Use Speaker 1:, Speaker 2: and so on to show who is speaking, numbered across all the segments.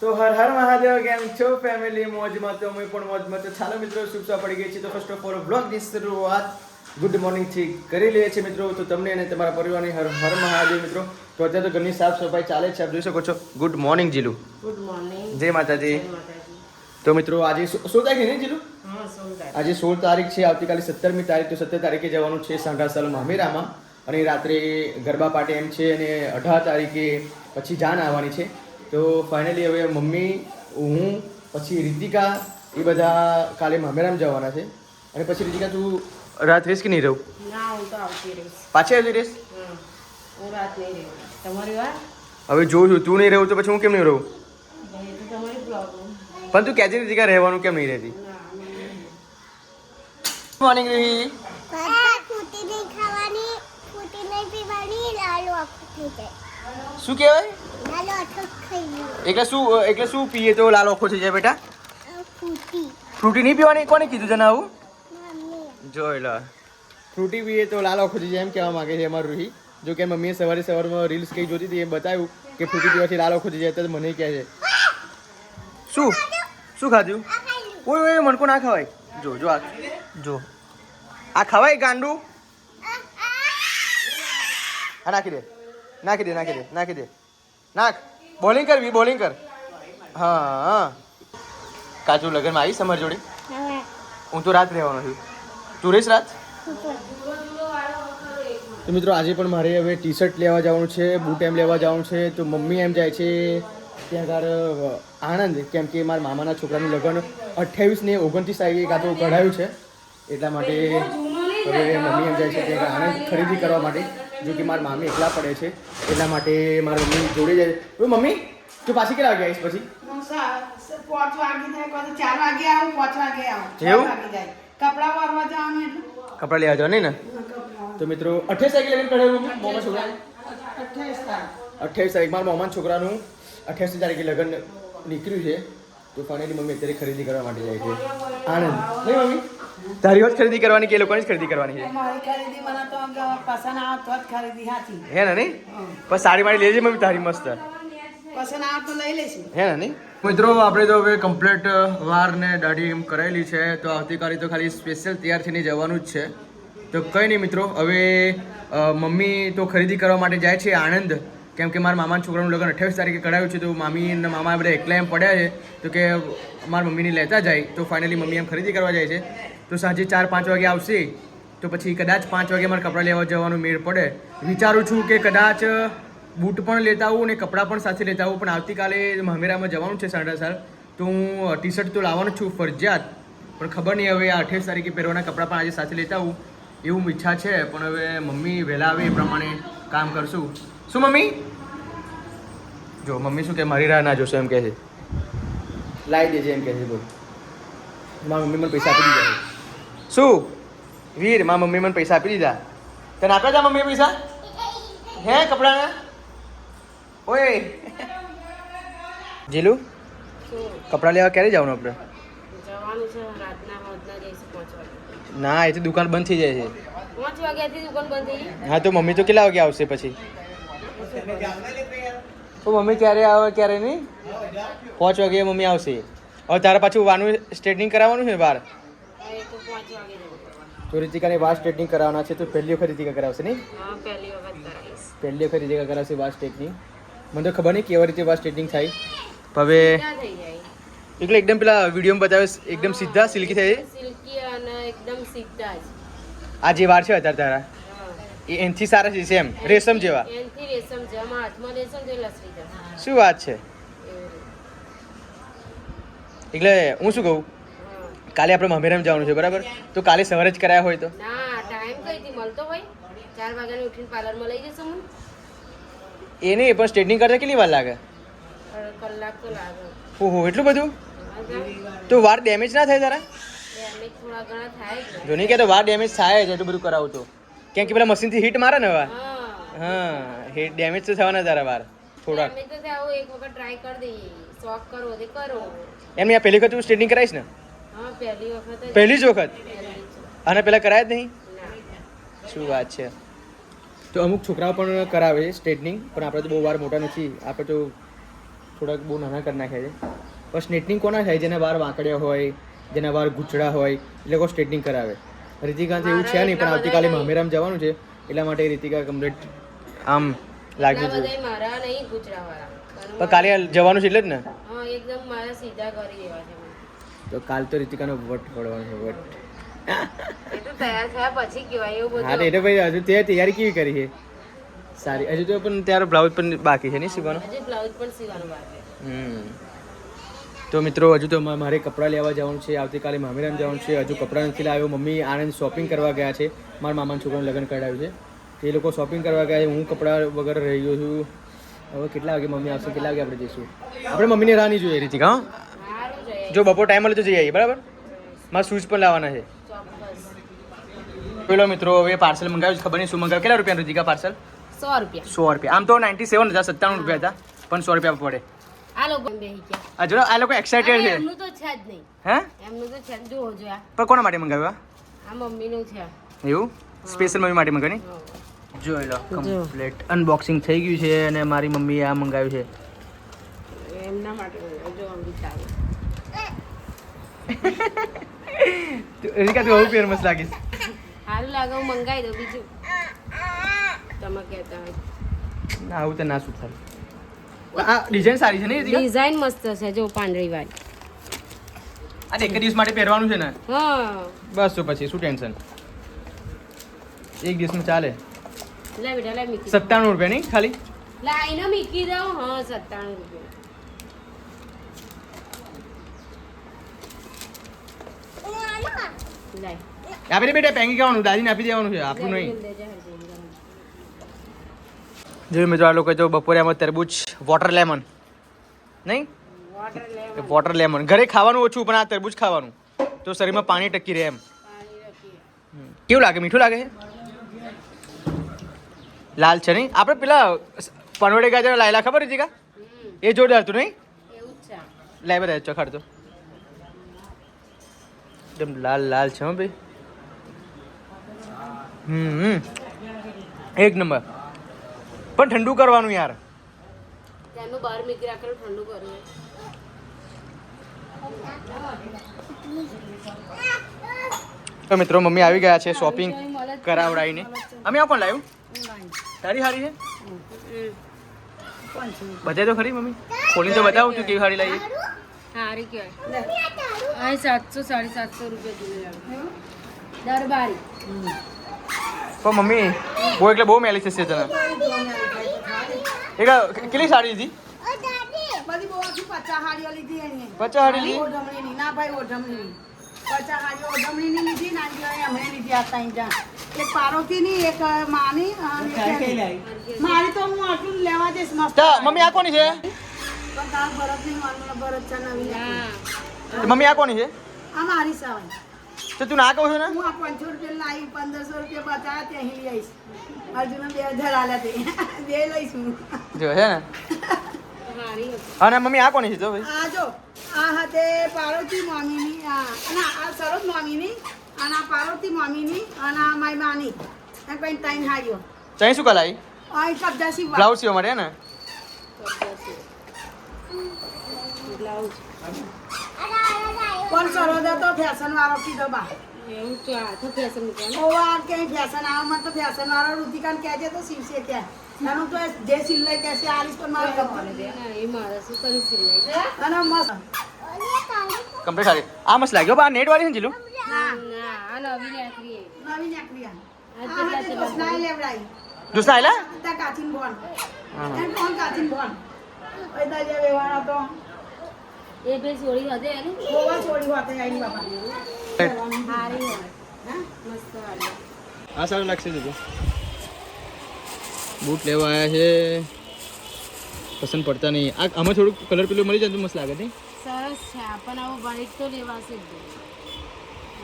Speaker 1: તો હર હર મહાદેવ કેમ છો ફેમિલી મોજમાં તો અમે પણ મોજમાં તો ચાલો મિત્રો શુભસા પડી ગઈ છે તો ફર્સ્ટ ઓફ ઓલ બ્લોગની શરૂઆત ગુડ મોર્નિંગથી કરી લઈએ છીએ મિત્રો. તો તમને અને તમારા પરિવારની હર હર મહાદેવ મિત્રો. તો અત્યારે તો ઘરની સાફ સફાઈ ચાલે છે આપ જોઈ શકો છો. Good morning Jilu.
Speaker 2: Good morning
Speaker 1: જય માતાજી. તો મિત્રો આજે શું સોળ તારીખે નહીં જીલુ? આજે સોળ તારીખ છે આવતીકાલે સત્તરમી તારીખ. તો સત્તર તારીખે જવાનું છે સાંઘાસાલ મામેરામાં. અને રાત્રે ગરબા પાર્ટી એમ છે અને અઢાર તારીખે પછી જાન આવવાની છે. તો ફાઇનલી હવે મમ્મી હું પછી રીતિકા એ બધા કાલે મામેરામ જવાના છે. અને પછી રીતિકા તું રાત રહીશ કે નહીં રહું?
Speaker 2: ના હું તો આવતી રહીશ.
Speaker 1: પાછી આવતી રહીશ
Speaker 2: હું રાત નહીં રહું તમારી વાત
Speaker 1: હવે જોઉં છું તું નહીં રહું તો પછી હું કેમ નહીં રહું?
Speaker 2: ભાઈ એ તો
Speaker 1: પણ તું કહેતી રીતિકા રહેવાનું કેમ નહીં રહેતી? મોર્નિંગ રહી
Speaker 3: પાપા ફૂટી નહીં ખાવાની ફૂટી નહીં પીવાની લાલો આખું થઈ જાય.
Speaker 1: શું કહેવાય? એટલે શું એટલે શું પીએ તો લાલ ઓખો થઈ જાય બેટા?
Speaker 3: આ
Speaker 1: ફ્રૂટી. નહીં પીવાની? કોને કીધું તને આવું?
Speaker 3: મમ્મી
Speaker 1: જોઈ લો. ફ્રૂટી પીએ તો લાલ ઓખો થઈ જાય એમ કહેવા માંગે છે અમારું રૂહી. જો કે મમ્મીએ સવારે સવારમાં રીલ્સ કઈ જોતી હતી એ બતાવ્યું કે ફ્રૂટી પીવાથી લાલ ઓખો થઈ જાય તો મને કહે છે. શું? શું ખાધું?
Speaker 3: આ ખાઈ
Speaker 1: ઓય ઓય મણકો ના ખવાય? જો જો આ જો. આ ખવાય ગાંડું? હા નાખી દે. નાખી દે નાખી દે નાખી દે. નાખ. બોલિંગ કર વી બોલિંગ કર. હા. હા કાચું લગનમાં આવી સમર જોડે? હું. તો રાત રહેવાનો છું. તું રહીશ રાત? તો મિત્રો આજે પણ મારે હવે ટી શર્ટ લેવા જવાનું છે બૂટ એમ લેવા જવાનું છે તો મમ્મી એમ જાય છે ત્યાં આગળ આણંદ કેમ કે મારા મામાના છોકરાનું લગ્ન અઠ્યાવીસ ને ઓગણત્રીસ તારીખે કાં તો કઢાયું છે. એટલા માટે હવે મમ્મી એમ જાય છે ત્યાં આણંદ ખરીદી કરવા માટે. જો કે મારા મામી એકલા પડે છે એટલા માટે મારા મમ્મી જોડે જાય ઓ મમ્મી તું પાછી કેટલા વાગે આવીશ પછી?
Speaker 2: કપડા
Speaker 1: લેવા જવા નહીં ને? તો મિત્રો અઠ્યાવીસ તારીખે મોમા છોકરા
Speaker 2: અઠ્યાવીસ તારીખ.
Speaker 1: મારા મોમાન છોકરાનું અઠ્યાવીસ તારીખે લગ્ન નીકળ્યું છે. તો ફાઇનલી મમ્મી અત્યારે ખરીદી કરવા માટે જાય છે. આનંદ. નહીં મમ્મી? તારી જ ખરીદી કરવાની કે એ લોકોની જ ખરીદી કરવાની છે?
Speaker 2: મારી
Speaker 1: હે ને નહીં? પણ સાડી માડી લેજે મમ્મી તારી મસ્ત.
Speaker 2: પસંદ આવે તો લઈ લઈશું.
Speaker 1: હે ને નહીં? મિત્રો આપણે તો હવે કમ્પ્લીટ વાર ને દાઢી એમ કરાયેલી છે તો આવતીકાલે તો ખાલી સ્પેશિયલ તૈયાર થઈને જવાનું જ છે. તો કંઈ નહીં મિત્રો હવે મમ્મી તો ખરીદી કરવા માટે જાય છે આણંદ. કેમ કે મારા મામાના છોકરાનું લગ્ન અઠ્યાવીસ તારીખે કરાયું છે તો મામી અને મામા બધા એકલા એમ પડ્યા છે. તો કે મારા મમ્મીને લેતા જાય તો ફાઇનલી મમ્મી એમ ખરીદી કરવા જાય છે. તો સાંજે ચાર, પાંચ વાગે આવશે. તો પછી કદાચ પાંચ વાગે મારે કપડાં લેવા જવાનું મેળ પડે. વિચારું છું કે કદાચ બૂટ પણ લેતા આવું અને કપડાં પણ સાથે લેતા આવું. પણ આવતીકાલે મહમેરામાં જવાનું છે સાડા સાર તો હું ટી શર્ટ તો લાવવાનું છું ફરજિયાત. પણ ખબર નહીં હવે આ અઠ્યાવીસ તારીખે પહેરવાના કપડાં પણ આજે સાથે લેતા આવું. એવું ઈચ્છા છે, પણ હવે મમ્મી વહેલા આવે એ પ્રમાણે કામ કરશું. શું મમ્મી? જો, મમ્મી શું કે, મારી રાહ ના જોશે એમ કહે છે. લાવી દેજે એમ કહે છે બોલ. મારા મમ્મી મને પૈસા આપી દીધા. શું? વીરમાં મમ્મી મને પૈસા આપી દીધા. તને આપ્યા હતા મમ્મીએ પૈસા? હે કપડાના? ઓય. જીલુ કપડાં લેવા ક્યારે જવાનું આપણે? ના એ તો દુકાન બંધ થઈ જાય છે. હા તો મમ્મી તો કેટલા વાગે આવશે પછી? તો મમ્મી ક્યારે આવે ક્યારે નહીં? પાંચ વાગે મમ્મી આવશે. હવે તારે પાછું વાનું સ્ટ્રેટનિંગ કરાવવાનું છે બહાર
Speaker 2: હા, એ તો પાંચ વાગે જવું
Speaker 1: તો રીતિકાને વાસ સ્ટ્રેટનિંગ કરાવવાના છે તો પહેલી વખત રીતિકા કરાવશે નહીં?
Speaker 2: પહેલી વખત કરાવીશ.
Speaker 1: પહેલી વખત રીતિકા કરાવશે વાસ સ્ટ્રેટનિંગ મને તો ખબર નહીં કેવા રીતે વાસ સ્ટ્રેટનિંગ થાય. હવે
Speaker 2: થઈ
Speaker 1: એટલે એકદમ પેલા વિડીયોમાં બતાવે એકદમ સીધા સિલ્કી થાય
Speaker 2: સિલ્કી અને એકદમ સીધા જ.
Speaker 1: આ જે વાર છે અત્યારે તારા એ એનથી સારા છે સેમ રેશમ જેવા?
Speaker 2: એનથી રેશમ છે હાથમાં રેશમ તો લસરી
Speaker 1: શું વાત છે? એટલે હું શું કહું. કાલે આપણે મામેરામ જવાનું છે બરાબર? તો કાલે સવારે જ કરાયા હોય તો?
Speaker 2: ના ટાઈમ કઈ થી મળતો હોય. ચાર વાગ્યાને ઉઠીને પાર્લરમાં લઈ જશો હું
Speaker 1: એ નહીં પણ સ્ટ્રેટનિંગ કરતા કેટલી વાર લાગે?
Speaker 2: કલાક તો લાગે.
Speaker 1: ઓહો એટલું બધું? તો વાર ડેમેજ ના થાય તારા?
Speaker 2: ડેમેજ થોડા ઘણા થાય જો.
Speaker 1: નહીં કે તો વાર ડેમેજ થાય જ એટલું બધું કરાવું તો. કેમ કે પેલા મશીનથી હીટ મારે ને વાર
Speaker 2: હા.
Speaker 1: હીટ ડેમેજ તો થવાના તારા વાર થોડાક.
Speaker 2: ડેમેજ તો થાય એક વખત ટ્રાય કરી દઈએ શોખ કરો તે કરો.
Speaker 1: એમ આ પહેલી વખત તું સ્ટ્રેટનિંગ કરાવીશ ને?
Speaker 2: પહેલી જ
Speaker 1: વખત? આના. પહેલાં કરાય જ નહીં? શું વાત છે. તો અમુક છોકરાઓ પણ કરાવે સ્ટ્રેટનિંગ પણ આપણે તો બહુ વાર મોટા નથી. આપણે તો થોડાક બહુ નાના કરી નાખ્યા છે. પણ સ્ટ્રેટનિંગ કોના થાય? જેના વાર વાંકડ્યા હોય જેના વાર ગૂંચડા હોય એ લોકો સ્ટ્રેટનિંગ કરાવે. રીતિકા એવું છે નહીં પણ આવતીકાલે મામેરામ જવાનું છે એટલા માટે રીતિકા કમ્પ્લીટ આમ લાગ્યું છે.
Speaker 4: મારા નહીં
Speaker 1: પણ કાલે જવાનું છે એટલે જ ને?
Speaker 4: એકદમ મારા સીધા કરી દેવા છે.
Speaker 1: તો કાલ તો રીતિકાનો વટ પડવાનો છે વટ.
Speaker 4: એ તો તૈયાર થયા પછી કહેવાય એવું
Speaker 1: હા એટલે ભાઈ હજુ તે તૈયારી કેવી કરી છે? સારી. હજુ તો પણ ત્યારે બ્લાઉઝ પણ બાકી છે નહીં સીવાનો
Speaker 4: હજી બ્લાઉઝ પણ સીવાનું બાકી
Speaker 1: હમ. તો મિત્રો હજુ તો મારે કપડાં લેવા જવાનું છે આવતીકાલે મામેરામ જવાનું છે હજુ કપડાં નથી લાવ્યો. મમ્મી આનંદ શોપિંગ કરવા ગયા છે. મારા મામાના છોકરાનું લગ્ન કરાવ્યું છે. એ લોકો શોપિંગ કરવા ગયા છે. હું કપડાં વગર રહી ગયો છું. હવે કેટલા વાગે મમ્મી આવશે? કેટલા વાગે આપણે જઈશું? આપણે મમ્મીને રાહ નહીં જોઈએ રીતિકા જો બપોર ટાઈમ મળે તો જઈ આવીએ બરાબર? મારા શૂઝ પણ લાવવાના છે. પેલો મિત્રો હવે પાર્સલ મંગાવ્યું છે ખબર નહીં શું મંગાવ્યું? કેટલા રૂપિયા રીતિકા પાર્સલ
Speaker 4: સો રૂપિયા.
Speaker 1: સો રૂપિયા. આમ તો નાઇન્ટી સેવન હતા સત્તાણું રૂપિયા હતા પણ સો રૂપિયા પડે.
Speaker 4: આ લોકો
Speaker 1: આ જો આ લોકો એક્સાઇટેડ છે.
Speaker 4: એમનું તો છે જ નહીં.
Speaker 1: હે?
Speaker 4: એમનું તો છે જ જો
Speaker 1: પણ કોના માટે મંગાવ્યું
Speaker 4: આ? મમ્મીનું છે.
Speaker 1: એવું? સ્પેશિયલ મમ્મી માટે મંગાવી જોઈ લો કમ્પ્લીટ અનબોક્સિંગ થઈ ગયું છે અને મારી મમ્મીએ આ મંગાવ્યું છે.
Speaker 4: એમના માટે મંગાવ્યું. જો આમ વિચારો
Speaker 1: રીકા તું આવું પેર મસ્ત લાગીશ
Speaker 4: સારું લાગે હું મંગાવી દઉં બીજું તમે કહેતા હોય
Speaker 1: ના આવું તો ના શું થાય આ ડિઝાઇન સારી છે ને
Speaker 4: ડિઝાઇન મસ્ત છે જો પાંદડી વાળી
Speaker 1: આ એક દિવસ માટે પહેરવાનું છે ને
Speaker 4: હા
Speaker 1: બસ તો પછી શું ટેન્શન એક દિવસમાં ચાલે
Speaker 4: લે બેટા લે મીકી
Speaker 1: સત્તાણું રૂપિયા નહીં ખાલી
Speaker 4: લાઈને મીકી દઉં હા સત્તાણું રૂપિયા લાય
Speaker 1: આપી દે બેટા પેંગી ખાવાનું દાદીને આપી દેવાનું છે આપણું નહીં. જોયું મિત્રો આ લોકો જો બપોરે આમાં તરબૂચ વોટર લેમન નહીં?
Speaker 4: વોટર
Speaker 1: લેમન ઘરે ખાવાનું ઓછું પણ આ તરબૂચ ખાવાનું. તો શરીરમાં પાણી ટકી રહે એમ. કેવું લાગે? મીઠું લાગે? છે લાલ છે નહીં? આપણે પેલા પનવડે ગાજર લાયલા ખબર હતી કા? એ જોરદાર હતું નહીં? લે બધા ચખાડ તો એકદમ લાલ લાલ છે હો ભાઈ. હમ હમ. એક નંબર. પણ ઠંડુ કરવાનું યાર.
Speaker 4: ત્યાંનું બહાર મીકી રાખેલું ઠંડુ કરવું
Speaker 1: તો મિત્રો મમ્મી આવી ગયા છે શોપિંગ કરાવડાવીને. અમે આ કોણ લાવ્યું? સારી સારી છે? બધા તો ખરી મમ્મી? ખોલીને તો બતાવું તું કેવી સારી લાવી
Speaker 4: સારી કહેવાય આ સાતસો સાડી સાતસો રૂપિયા આવે દરબારી
Speaker 1: પણ મમ્મી બહુ એટલે બહુ મેલી છે તને એક કેટલી સાડી લીધી
Speaker 2: બધી બહુ આખી પચાસ હાડીઓ લીધી એની
Speaker 1: પચાસ હાડી લીધી
Speaker 2: ના ભાઈ ઓઢમણીની પચાસ હાડીઓ ઓઢમણીની લીધી ના જીવાય હમણાં લીધી આ ત્રણ જ્યાં એક પાર્વતીની એક માની મારી તો હું આટલું લેવા જઈશ મસ્ત
Speaker 1: મમ્મી આ કોની છે
Speaker 2: પણ તારા ભરતની ભરત છે નવી
Speaker 4: હા
Speaker 1: મમ્મી આ કોની છે?
Speaker 2: આ મારી સવાય
Speaker 1: તો તું ના કહું છું ને?
Speaker 2: હું આ પાંચસો રૂપિયા લાવી પંદરસો રૂપિયા બચાવ્યા ત્યાં હિલી આવીશ. અર્જુન બે હજાર આલ્યા તે. બે લઈશ. હું
Speaker 1: જો હે ને? અને મમ્મી આ કોની છે? જો ભાઈ.
Speaker 2: આ જો આ હતે પાર્વતી મામીની આ ના આ સરોજ મામીની અને આ પાર્વતી મામીની અને આ મારી માની એમ કઈ ત્રણ હારીઓ.
Speaker 1: ચાઈ શું કલાઈ
Speaker 2: આ એક કબજા સીવવા
Speaker 1: બ્લાઉઝ સીવા માટે ને?
Speaker 4: બ્લાઉઝ.
Speaker 2: પણ સરોજ તો ફેશન વાળો કીધો બા.
Speaker 4: એવું તો આ તો ફેશન મૂકે
Speaker 2: ઓ આ કે ફેશન આવ મત તો ફેશન વાળો રુતિકાને કહેજે તો સીવશે કે એનું તો જે સિલાઈ કહેશે આલીશ પણ મારે ગમવાનું
Speaker 4: ના, એ મારે શું કરી સિલાઈ?
Speaker 2: અને મસ્ત.
Speaker 1: કમ્પ્લીટ સારી. આ મસ્ત લાગ્યો બા નેટ વાળી છે ને
Speaker 2: ના.
Speaker 4: ના આ નવી નેકરી
Speaker 2: નવી નેકરી આ.
Speaker 4: આ
Speaker 2: આ લેવડાવી
Speaker 1: દુસરા આયલા
Speaker 2: ત્યાં કાચીન બોન.
Speaker 1: હા.
Speaker 2: કોણ કાચીન બોન? ઓય દરિયા વેવાણો તો
Speaker 4: એ બે સોળી હતી એની?
Speaker 2: ગોવા છોડી હોતે આઈ બાપા.
Speaker 4: હારી
Speaker 2: હા
Speaker 4: મસ્ત વાળી
Speaker 1: આ સારું લાગશે જતો બૂટ લેવા આવ્યા છે. પસંદ પડતા નહીં. આ આમાં થોડુંક કલર પેલું મળી જાય તો મસ્ત લાગે નહીં?
Speaker 4: સરસ છે. પણ આવું વ્હાઈટ તો લેવાશે જ.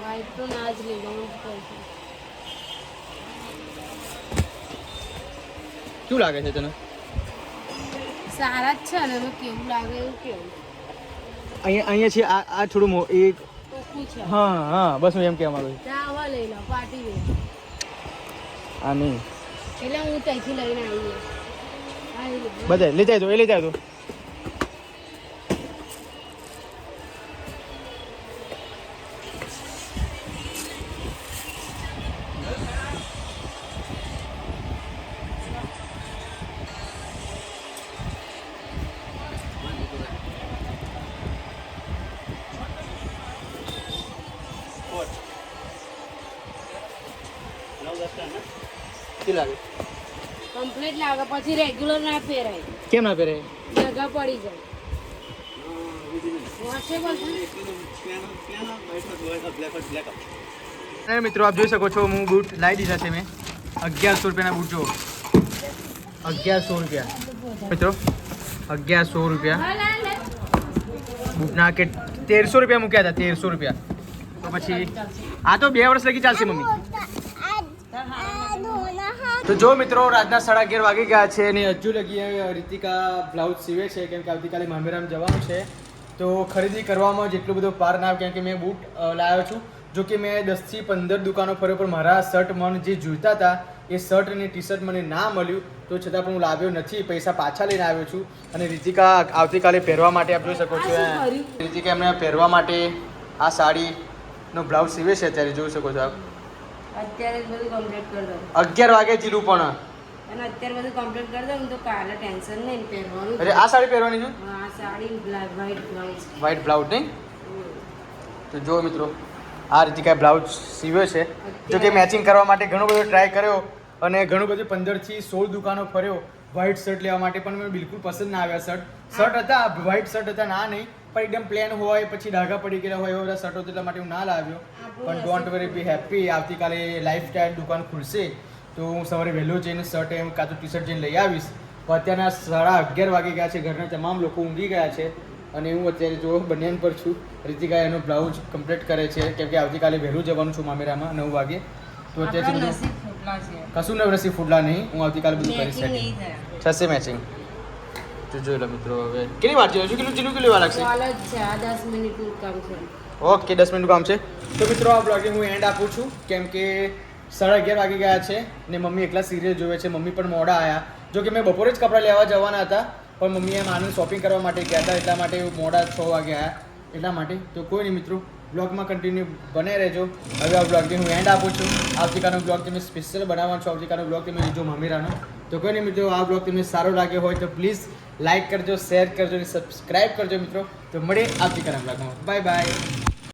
Speaker 4: વ્હાઈટ તો ના જ લેવાનું
Speaker 1: શું લાગે છે તને?
Speaker 4: સારા જ છે ને કેવું લાગે એવું કેવું.
Speaker 1: અહીંયા અહીંયા છે આ આ થોડું એક હા હા બસ હું એમ કહેવા માંગુ છું. આ નહીં.
Speaker 4: એટલે હું ત્યાંથી લઈને આવી આવી
Speaker 1: બધા લઈ જાય તો એ લઈ જાય તો
Speaker 4: કમ્પ્લીટ લાગે પછી રેગ્યુલર ના પહેરાય.
Speaker 1: કેમ ના પહેરાય?
Speaker 4: જગા પડી જાય.
Speaker 1: મિત્રો આપ જોઈ શકો છો હું બૂટ લાવી દીધા છે મેં. અગિયારસો રૂપિયાના બૂટ જો અગિયારસો રૂપિયા. મિત્રો અગિયારસો રૂપિયા. બૂટના કે તેરસો રૂપિયા મૂક્યા હતા તેરસો રૂપિયા. તો પછી આ તો બે વર્ષ લગી ચાલશે મમ્મી. તો જો મિત્રો રાતના સાડા અગિયાર વાગી ગયા છે અને હજુ લગી રીતિકા બ્લાઉઝ સીવે છે કેમ કે આવતીકાલે મામેરામ જવાનું છે. તો ખરીદી કરવામાં જેટલો બધો પાર ના આવે કેમ કે મેં બૂટ લાવ્યો છું. જો કે મેં દસથી પંદર દુકાનો ફર્યો પણ મારા શર્ટ મને જે જોઈતા હતા એ શર્ટ અને ટી શર્ટ મને ના મળ્યું. તો છતાં પણ હું લાવ્યો નથી પૈસા પાછા લઈને આવ્યો છું. અને રીતિકા આવતીકાલે પહેરવા માટે આપ જોઈ શકો છો? રીતિકા એમને પહેરવા માટે આ સાડીનો બ્લાઉઝ સીવે છે અત્યારે જોઈ શકો છો આપ.
Speaker 4: અત્યારે બધું કમ્પ્લીટ કરી દઉં.
Speaker 1: અગિયાર વાગે જીરું પણ.
Speaker 4: અને અત્યારે બધું કમ્પ્લીટ કરી દઉં તો કાલે ટેન્શન નહીં પહેરવાનું.
Speaker 1: અરે આ સાડી પહેરવાની છે?
Speaker 4: આ sari white blouse
Speaker 1: white blouse નહીં? તો જો મિત્રો આ રીતે કાંઈ બ્લાઉઝ સીવ્યો છે. જો કે મેચિંગ કરવા માટે ઘણો બધો ટ્રાય કર્યો અને ઘણું બધું પંદરથી સોળ દુકાનો ફર્યો. વ્હાઈટ શર્ટ લેવા માટે પણ મને બિલકુલ પસંદ ના આવ્યા શર્ટ શર્ટ હતા વ્હાઈટ શર્ટ હતા ના નહીં. પણ એકદમ પ્લેન હોય પછી ડાઘા પડી ગયેલા હોય એવા બધા શર્ટ એટલા માટે હું ના લાવ્યો. પણ ડોન્ટ વેરી બી હેપી આવતીકાલે લાઈફ સ્ટાઈલ દુકાન ખુલશે તો હું સવારે વહેલો જઈને શર્ટ એમ કાં તો ટી શર્ટ જઈને લઈ આવીશ. પણ અત્યારના સાડા અગિયાર વાગી ગયા છે ઘરના તમામ લોકો ઊંઘી ગયા છે અને હું અત્યારે જો બનિયાન પર છું. રીતિકા એનો બ્લાઉઝ કમ્પ્લીટ કરે છે કેમ કે આવતીકાલે વહેલું જવાનું છું મામેરામાં નવ વાગે. તો
Speaker 4: અત્યારે
Speaker 1: કશું નવરસી ફૂટલા નહીં હું આવતીકાલે બધું કરી શકીશ. થશે મેચિંગ તો જોઈ લો મિત્રો હવે. કેટલી વાર હજુ કેટલું કેટલું કેટલી વાર લાગશે?
Speaker 4: કોલ જ છે. આ દસ મિનિટનું કામ છે.
Speaker 1: ઓકે દસ મિનિટનું કામ છે. તો મિત્રો આ બ્લોગિંગ હું એન્ડ આપું છું. કેમ કે સાડા અગિયાર વાગી ગયા છે ને મમ્મી એકલા સિરિયલ જોવે છે. મમ્મી પણ મોડા આવ્યા જો કે મેં બપોરે જ કપડાં લેવા જવાના હતા પણ મમ્મીએ આનંદ શોપિંગ કરવા માટે ગયા હતા એટલા માટે મોડા છ વાગે આવ્યા એટલા માટે. તો કોઈ નહીં મિત્રો બ્લોગમાં કન્ટિન્યુ બને રહેજો. હવે આ બ્લોગથી હું એન્ડ આપું છું. આવતીકાલનો બ્લોગ તમે સ્પેશિયલ બનાવવાનો છું. આવતીકાલનો બ્લોગ તમે જોજો મમીરાનો. તો કોઈ નહીં મિત્રો, આ બ્લોગ તમને સારો લાગ્યો હોય તો પ્લીઝ લાઇક કરજો શેર કરજો અને સબસ્ક્રાઇબ કરજો મિત્રો. તો મળીએ આવતીકાલના બ્લોગમાં બાય બાય